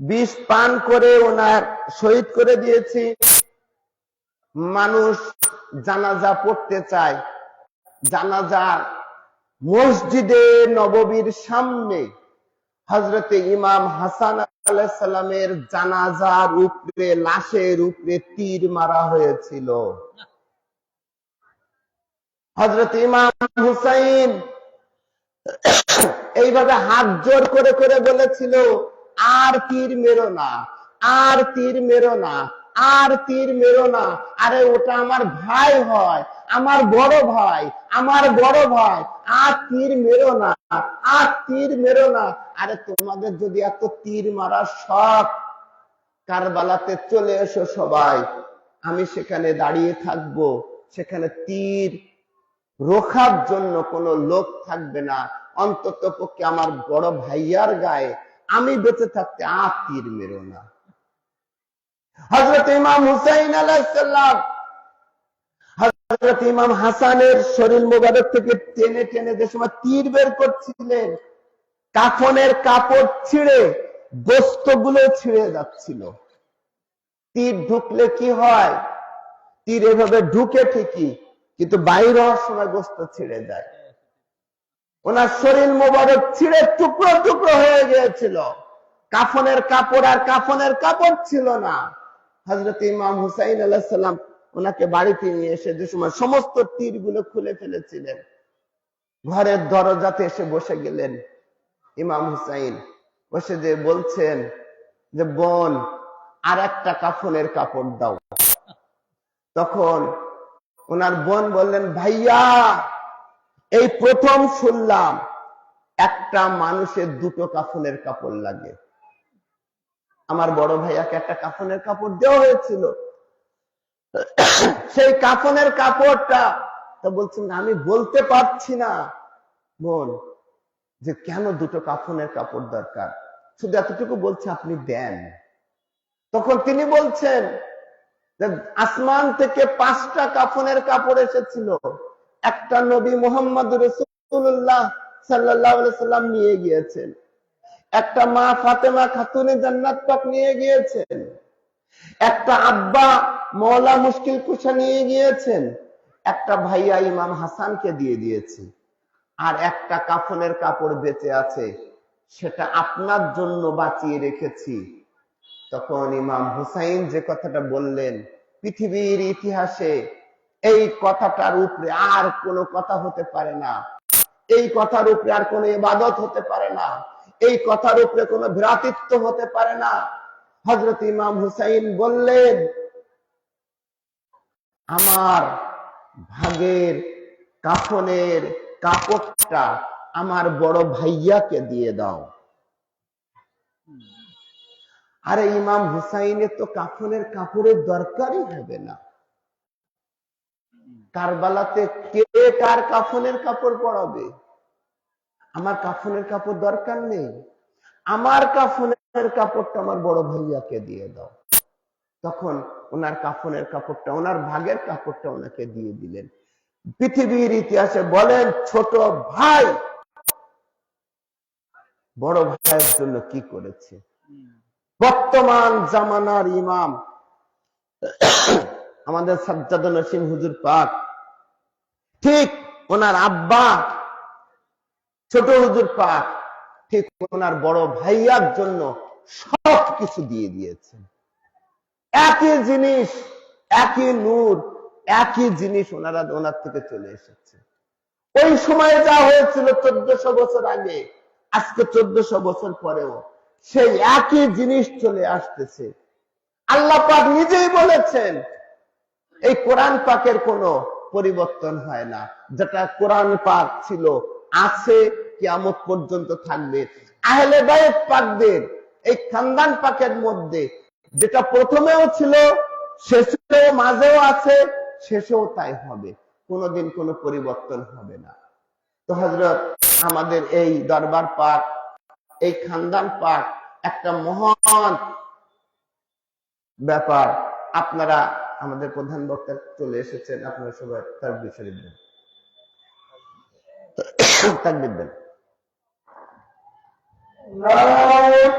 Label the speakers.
Speaker 1: বিষ পান করে ওনার শহীদ করে দিয়েছি। মানুষ জানাজা পড়তে চায়। জানাজা মসজিদে নববীর সামনে হজরতে ইমাম হাসান সালামের জানাজার উপরে, লাশের উপরে তীর মারা হয়েছিল। হজরত ইমাম হুসাইন এইভাবে হাত জোর করে করে বলেছিল আর তীর মেরো না, আর তীর মেরো না, আর তীর মেরো না। আরে, ওটা আমার ভাই হয়, আমার বড় ভাই, আমার বড় ভাই। আর তীর মেরো না, আর তীর মেরো না। আরে, তোমাদের যদি এত তীর মারার শখ, কারবালাতে চলে এসো সবাই। আমি সেখানে দাঁড়িয়ে থাকব। সেখানে তীর রোখার জন্য কোনো লোক থাকবে না। অন্তত পক্ষে আমার বড় ভাইয়ার গায়ে আমি বেঁচে থাকতে আর তীর মেরো না। হজরত ইমাম হুসাইন আলাইসাল্লাম হজরত ইমাম হাসানের শরীর মোবারক থেকে টেনে টেনে যে সময় তীর বের করছিলেন, কাফনের কাপড় ছিঁড়ে গোস্তগুলো ছিঁড়ে যাচ্ছিল। তীর ঢুকলে কি হয়? তীর এভাবে ঢুকে ঠিকই, কিন্তু বাইরে হওয়ার সময় গোস্ত ছিঁড়ে যায়। ওনার শরীর মোবারক ছিঁড়ে টুকরো টুকরো হয়ে গিয়েছিল। কাফনের কাপড় আর কাফনের কাপড় ছিল না। হজরত ইমাম হুসাইন আলাহাল্লাম ওনাকে বাড়িতে নিয়ে এসে যে সময় সমস্ত তীরগুলো খুলে ফেলেছিলেন, ঘরের দরজাতে এসে বসে গেলেন ইমাম হুসাইন। বসে যে বলছেন যে, বোন, আর একটা কাফনের কাপড় দাও। তখন ওনার বোন বললেন, ভাইয়া এই প্রথম শুনলাম একটা মানুষের দুটো কাফনের কাপড় লাগে। আমার বড় ভাইয়াকে একটা কাফনের কাপড় দেওয়া হয়েছিল। সেই কাফনের কাপড়টা তো বলছেন আমি বলতে পারছি না। বোন, যে কেন দুটো কাফনের কাপড় দরকার? শুধু এতটুকু বলছে, আপনি দেন। তখন তিনি বলছেন আসমান থেকে পাঁচটা কাফনের কাপড় এসেছিল। একটা নবী মোহাম্মদ রসুল্লাহ সাল্লাম নিয়ে গিয়েছেন। একটা মা ফাতেমা খাতুনে জান্নাত পাক নিয়ে গিয়েছেন। একটা আব্বা মৌলা মুশকিল কুশা নিয়ে গিয়েছেন। একটা ভাইয়া ইমাম হাসানকে দিয়ে দিয়েছি। আর একটা কাফনের কাপড় বেঁচে আছে, সেটা আপনার জন্য বাঁচিয়ে রেখেছি। তখন ইমাম হুসাইন যে কথাটা বললেন, পৃথিবীর ইতিহাসে এই কথাটার উপরে আর কোনো কথা হতে পারে না। এই কথার উপরে আর কোনো ইবাদত হতে পারে না। এই কথার উপরে কোনো ভ্রাতৃত্ব হতে পারে না। হজরত ইমাম হুসাইন বললেন, আমার ভাগের কাফনের কাপড়টা আমার বড় ভাইয়াকে দিয়ে দাও। আরে ইমাম হুসাইনের তো কাফনের কাপড়ের দরকারই হবে না। কারবালাতে কে কার কাফনের কাপড় পরাবে? আমার কাফনের কাপড় দরকার নেই। আমার কাফনের কাপড়টা আমার বড় ভাইয়াকে দিয়ে দাও। তখন ওনার কাফনের কাপড়টা, ওনার ভাগের কাপড়টা ওনাকে দিয়ে দিলেন। পৃথিবীর ইতিহাসে বলেন, ছোট ভাই। বড় ভাইয়ের জন্য কি করেছে? বর্তমান জামানার ইমাম আমাদের সাজ্জাদুল নসিম হুজুর পাক ঠিক ওনার আব্বা, ছোট হুজুর পাক, ঠিক ওনার বড় ভাইয়ার জন্য সব কিছু দিয়ে দিয়েছেন। একই জিনিস, একই নূর, একই জিনিস ওনারা, ওনার থেকে চলে এসেছে। ওই সময়ে যা হয়েছিল চোদ্দশো বছর আগে, আজকে চোদ্দশো বছর পরেও সেই একই জিনিস চলে আসতেছে। আল্লাহ পাক নিজেই বলেছেন, এই কোরআন পাকের কোনো পরিবর্তন হয় না। যেটা কোরআন পাক ছিল, আছে, কিয়ামত পর্যন্ত থাকবে। আহলে বায়ত পাকদের, এই খানদান পাকের মধ্যে, যেটা প্রথমেও ছিল, শেষেও, মাঝেও আছে, শেষেও তাই হবে। কোনোদিন কোনো পরিবর্তন হবে না। তো হজরত আমাদের এই দরবার পাক, এই খানদান পাক একটা মহান ব্যাপার। আপনারা আমাদের প্রধান বক্তা চলে এসেছেন আপনারা সবাই তার বিষয় দেন। তাকবির দেন।